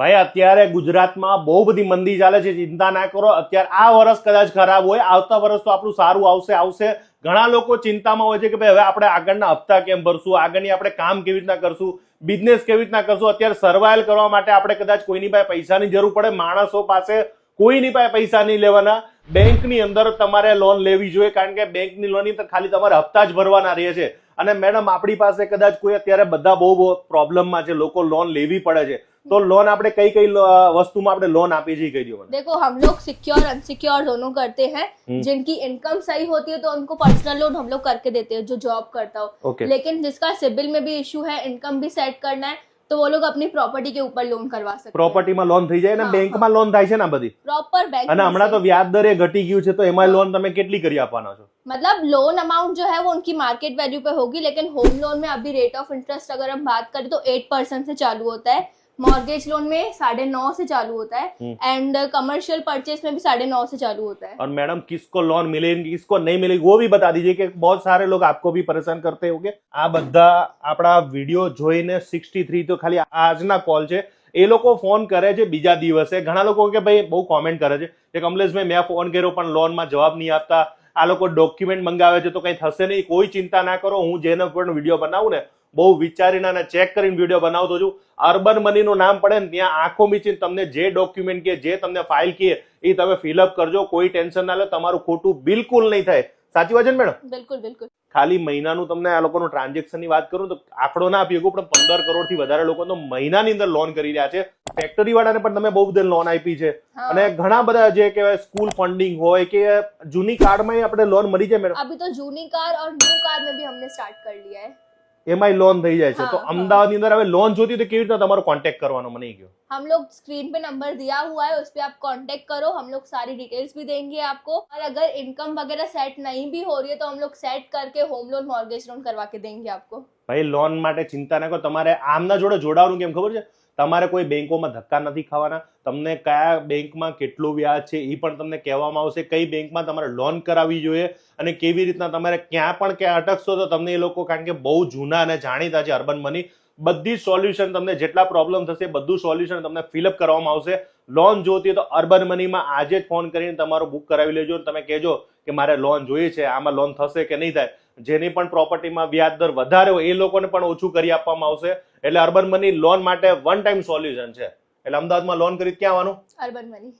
ભાઈ, અત્યારે ગુજરાતમાં બહુ બધી મંદી ચાલે છે, ચિંતા ના કરો. અત્યારે આ વર્ષ કદાચ ખરાબ હોય, આવતા વર્ષ તો આપણું સારું આવશે આવશે. ઘણા લોકો ચિંતામાં હોય છે કે ભાઈ, હવે આપણે આગળના હપ્તા કેમ ભરશું? આગળની આપણે કામ કેવી રીતના કરશું? બિઝનેસ કેવી રીતના કરશું? અત્યારે સર્વાઈલ કરવા માટે આપણે કદાચ કોઈની પાસે પૈસાની જરૂર પડે. માણસો પાસે કોઈની પાસે પૈસા નહીં લેવાના. બેંકની અંદર તમારે લોન લેવી જોઈએ, કારણ કે બેંકની લોન ખાલી તમારે હપ્તા જ ભરવાના રહે છે. અને મેડમ આપણી પાસે કદાચ કોઈ અત્યારે બધા બહુ પ્રોબ્લેમમાં છે. લોકો લોન લેવી પડે છે. તો લોન આપણે કઈ કઈ લો- વસ્તુમાં આપણે લોન આપી છીએ કહી દો મને देखो हम लोग सिक्योर अनसिक्योर दोनों करते हैं हम्म। जिनकी इनकम सही होती है तो उनको पर्सनल लोन हम लोग करके देते हैं जो जॉब करता हो ओके लेकिन जिसका सिबिल में भी इशू है इनकम भी सेट करना है तो वो लोग अपनी प्रॉपर्टी के ऊपर लोन करवा सकते हैं પ્રોપર્ટીમાં લોન થઈ જાય અને હા, બેંકમાં લોન થાય છે ને આ બધી प्रॉपर बैंक અને હમણાં તો વ્યાજ દરે ઘટી ગયું છે તો એમાં લોન તમે કેટલી કરી આપવાના છો मतलब लोन अमाउंट जो है वो उनकी मार्केट वैल्यू पे होगी लेकिन होम लोन में अभी रेट ऑफ इंटरेस्ट अगर हम बात करें तो एट परसेंट से चालू होता है मॉर्गेज लोन में साढ़े नौ से चालू होता है हम्म। एंड कमर्शियल परचेज में भी साढ़े नौ से चालू होता है और मैडम किसको लोन मिलेगी किसको नहीं मिलेगी वो भी बता दीजिए कि बहुत सारे लोग आपको भी परेशान करते होंगे આ બધા આપણા વિડીયો જોઈને સિક્સટી થ્રી તો ખાલી આજના કોલ છે એ લોકો ફોન કરે છે બીજા દિવસે ઘણા લોકો કે ભાઈ બહુ કોમેન્ટ કરે છે કે કમલેશભાઈ મેં ફોન કર્યો પણ લોનમાં જવાબ નહીં આપતા આ લોકો ડોક્યુમેન્ટ મંગાવે છે તો કંઈ થશે નહીં કોઈ ચિંતા ના કરો હું જેને પણ વિડીયો બનાવું ને બહુ વિચારીને અને ચેક કરીને વીડિયો બનાવતો છું. અર્બન મનીનું નામ પડે ને ત્યાં આંખો મીચીને તમને જે ડોક્યુમેન્ટ કે જે તમને ફાઇલ કીએ એ તમે ફિલઅપ કરજો. કોઈ ટેન્શન ના લે તમારું ખોટું બિલકુલ નહીં થાય. સાચી વાત છે ને મેડમ? બિલકુલ બિલકુલ. ખાલી મહિનાનું તમને આ લોકોનું ટ્રાન્ઝેક્શનની વાત કરું તો આંકડો ના આપી પણ પંદર કરોડથી વધારે લોકો તો મહિનાની અંદર લોન કરી રહ્યા છે. ફેક્ટરી વાળાને પણ તમે બહુ બધી લોન આપી છે. અને ઘણા બધા જે કહેવાય સ્કૂલ ફંડિંગ હોય કે જૂની કારમાં આપણે લોન મળી જાય મેડમ. અભી તો જૂની કાર ઓર ન્યુ કાર મેં ભી હમને સ્ટાર્ટ કર લિયા હૈ. એમાંય લોન થઈ જાય છે તો હા, હા. અમદાવાદની અંદર હવે લોન જોતી તો કેવી રીતના તમારો કોન્ટેક્ટ કરવાનો મને એ કહો हम लोग स्क्रीन पे नंबर दिया हुआ है उस पर आप कांटेक्ट करो हम लोग सारी डिटेल्स भी देंगे आपको और अगर इनकम वगैरह सेट नहीं भी हो रही है तो हम लोग सेट करके होम लोन मॉर्गेज लोन करवा के देंगे आपको ભાઈ લોન માટે ચિંતા ના કરો. તમારે આમના જોડે જોડાવાનું કેમ ખબર છે? તમારે કોઈ બેંકોમાં ધક્કા નથી ખાવાના. તમને કયા બેંકમાં કેટલું વ્યાજ છે એ પણ તમને કહેવામાં આવશે કઈ બેંકમાં તમારે લોન કરાવવી જોઈએ અને કેવી રીતના તમારે ક્યાં પણ ક્યાં અટકશો તો તમને એ લોકો કારણ કે બહુ જૂના અને જાણીતા છે અર્બન મની. બધી સોલ્યુશન તમને જેટલા પ્રોબ્લેમ થશે, બધું સોલ્યુશન તમને ફિલઅપ કરવામાં આવશે. લોન જોતી તો અર્બન મનીમાં આજે જ ફોન કરીને તમારો બુક કરાવી લેજો તમે કહેજો કે મારે લોન જોઈએ છે, આમાં લોન થશે કે નહીં થાય. જેની પણ પ્રોપર્ટીમાં વ્યાજ દર વધારે હોય, એ લોકોને પણ ઓછું કરી આપવામાં આવશે. એટલે અર્બન મની લોન માટે વન ટાઈમ સોલ્યુશન છે. એટલે અમદાવાદમાં લોન કરી ક્યાં આવવાનું? Urban money